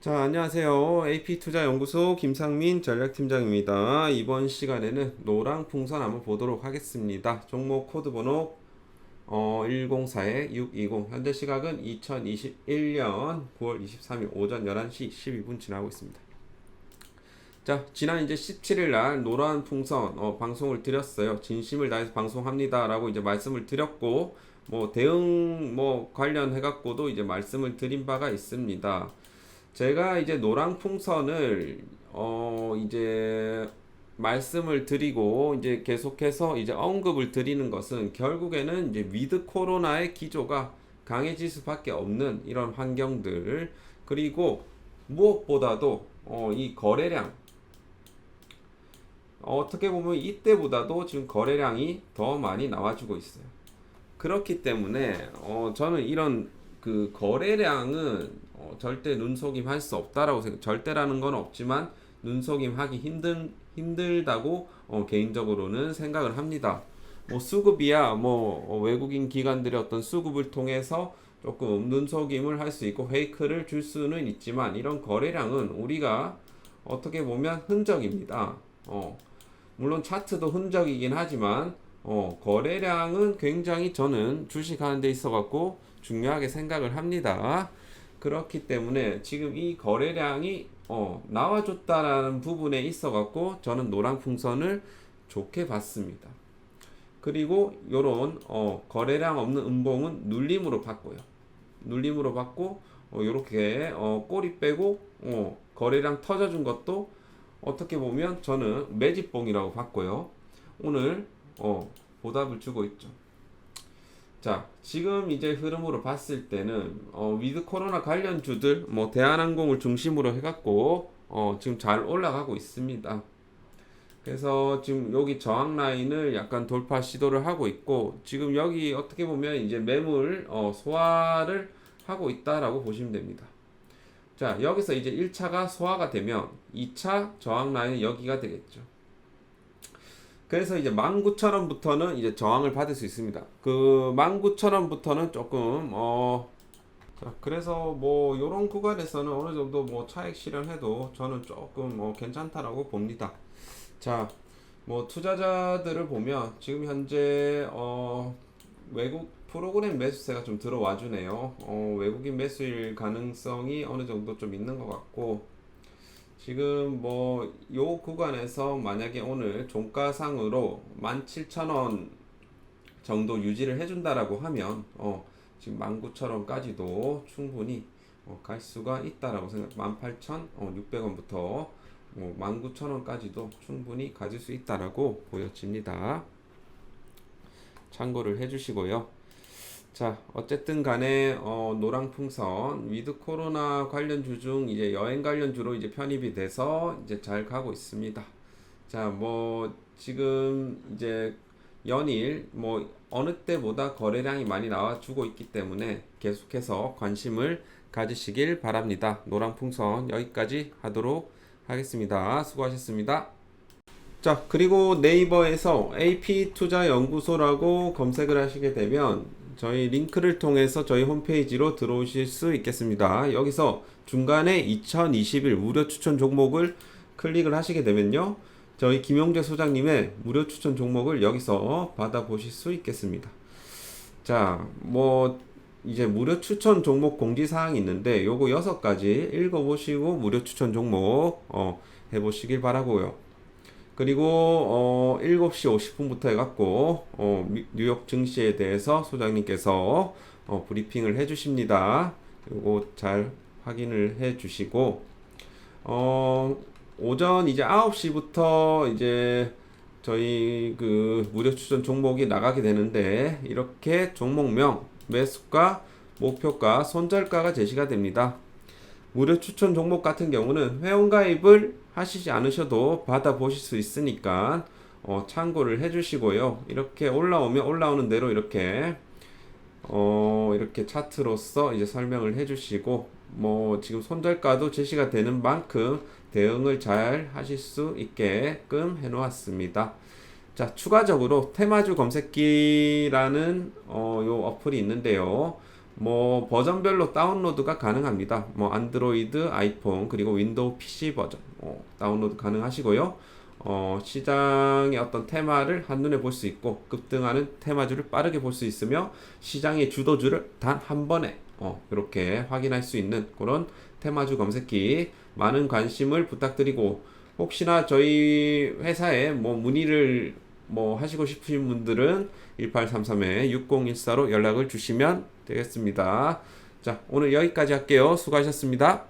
자, 안녕하세요. AP투자연구소 김상민 전략팀장입니다. 이번 시간에는 노랑 풍선 한번 보도록 하겠습니다. 종목 코드 번호 어, 104-620 현재 시각은 2021년 9월 23일 오전 11시 12분 지나고 있습니다. 자, 지난 이제 17일 날 노란 풍선 어, 방송을 드렸어요. 진심을 다해서 방송합니다라고 이제 말씀을 드렸고 뭐 대응 뭐 관련해 갖고도 이제 말씀을 드린 바가 있습니다. 제가 이제 노랑 풍선을 어 이제 말씀을 드리고 이제 계속해서 이제 언급을 드리는 것은 결국에는 이제 위드 코로나의 기조가 강해질 수밖에 없는 이런 환경들 그리고 무엇보다도 어 이 거래량 어떻게 보면 이때보다도 지금 거래량이 더 많이 나와주고 있어요. 그렇기 때문에 어 저는 이런 그 거래량은 어, 절대 눈속임 할 수 없다라고 생각. 절대라는 건 없지만 눈속임 하기 힘든 힘들다고 어, 개인적으로는 생각을 합니다. 뭐 수급이야 뭐 어, 외국인 기관들의 어떤 수급을 통해서 조금 눈속임을 할 수 있고 페이크를 줄 수는 있지만 이런 거래량은 우리가 어떻게 보면 흔적입니다. 어, 물론 차트도 흔적이긴 하지만 어, 거래량은 굉장히 저는 주식하는 데 있어 갖고 중요하게 생각을 합니다. 그렇기 때문에 지금 이 거래량이 어, 나와줬다라는 부분에 있어 갖고 저는 노랑 풍선을 좋게 봤습니다. 그리고 요런 어, 거래량 없는 음봉은 눌림으로 봤고요. 눌림으로 받고 어, 요렇게 어, 꼬리 빼고 어, 거래량 터져준 것도 어떻게 보면 저는 매집봉이라고 봤고요. 오늘 어, 보답을 주고 있죠. 자, 지금 이제 흐름으로 봤을 때는 어, 위드 코로나 관련 주들 뭐 대한항공을 중심으로 해갖고 어, 지금 잘 올라가고 있습니다. 그래서 지금 여기 저항 라인을 약간 돌파 시도를 하고 있고 지금 여기 어떻게 보면 이제 매물 어, 소화를 하고 있다라고 보시면 됩니다. 자, 여기서 이제 1차가 소화가 되면 2차 저항 라인은 여기가 되겠죠. 그래서 이제 19,000원부터는 이제 저항을 받을 수 있습니다. 그 19,000원부터는 조금 어 자, 그래서 뭐 요런 구간에서는 어느 정도 뭐 차익 실현해도 저는 조금 뭐 괜찮다라고 봅니다. 자, 뭐 투자자들을 보면 지금 현재 어 외국 프로그램 매수세가 좀 들어와 주네요. 어 외국인 매수일 가능성이 어느 정도 좀 있는 것 같고 지금 뭐 요 구간에서 만약에 오늘 종가상으로 17,000원 정도 유지를 해준다라고 하면 어 지금 19,000원까지도 충분히 어, 갈 수가 있다라고 생각 18,600원부터 어, 19,000원까지도 충분히 가질 수 있다라고 보여집니다. 참고를 해주시고요. 자, 어쨌든 간에 어, 노랑풍선 위드 코로나 관련 주 중 이제 여행 관련 주로 이제 편입이 돼서 이제 잘 가고 있습니다. 자, 뭐 지금 이제 연일 뭐 어느 때보다 거래량이 많이 나와주고 있기 때문에 계속해서 관심을 가지시길 바랍니다. 노랑풍선 여기까지 하도록 하겠습니다. 수고하셨습니다. 자, 그리고 네이버에서 AP투자연구소라고 검색을 하시게 되면 저희 링크를 통해서 저희 홈페이지로 들어오실 수 있겠습니다. 여기서 중간에 2021 무료 추천 종목을 클릭을 하시게 되면요. 저희 김용재 소장님의 무료 추천 종목을 여기서 받아보실 수 있겠습니다. 자, 뭐, 이제 무료 추천 종목 공지사항이 있는데 요거 여섯 가지 읽어보시고 무료 추천 종목 어, 해보시길 바라고요. 그리고 어 7시 50분부터 해갖고 어 뉴욕 증시에 대해서 소장님께서 어 브리핑을 해주십니다. 이거 잘 확인을 해주시고 어 오전 이제 9시부터 이제 저희 그 무료 추천 종목이 나가게 되는데 이렇게 종목명 매수가 목표가 손절가가 제시가 됩니다. 무료 추천 종목 같은 경우는 회원가입을 하시지 않으셔도 받아보실 수 있으니까 어, 참고를 해주시고요. 이렇게 올라오면 올라오는 대로 이렇게 어, 이렇게 차트로서 이제 설명을 해주시고 뭐 지금 손절가도 제시가 되는 만큼 대응을 잘 하실 수 있게끔 해놓았습니다. 자, 추가적으로 테마주 검색기라는 어, 요 어플이 있는데요. 뭐 버전별로 다운로드가 가능합니다. 뭐 안드로이드, 아이폰 그리고 윈도우 PC 버전 어, 다운로드 가능하시고요. 어, 시장의 어떤 테마를 한눈에 볼 수 있고 급등하는 테마주를 빠르게 볼 수 있으며 시장의 주도주를 단 한 번에 어, 이렇게 확인할 수 있는 그런 테마주 검색기 많은 관심을 부탁드리고 혹시나 저희 회사에 뭐 문의를 뭐 하시고 싶으신 분들은 1833-6014로 연락을 주시면 되겠습니다. 자, 오늘 여기까지 할게요. 수고하셨습니다.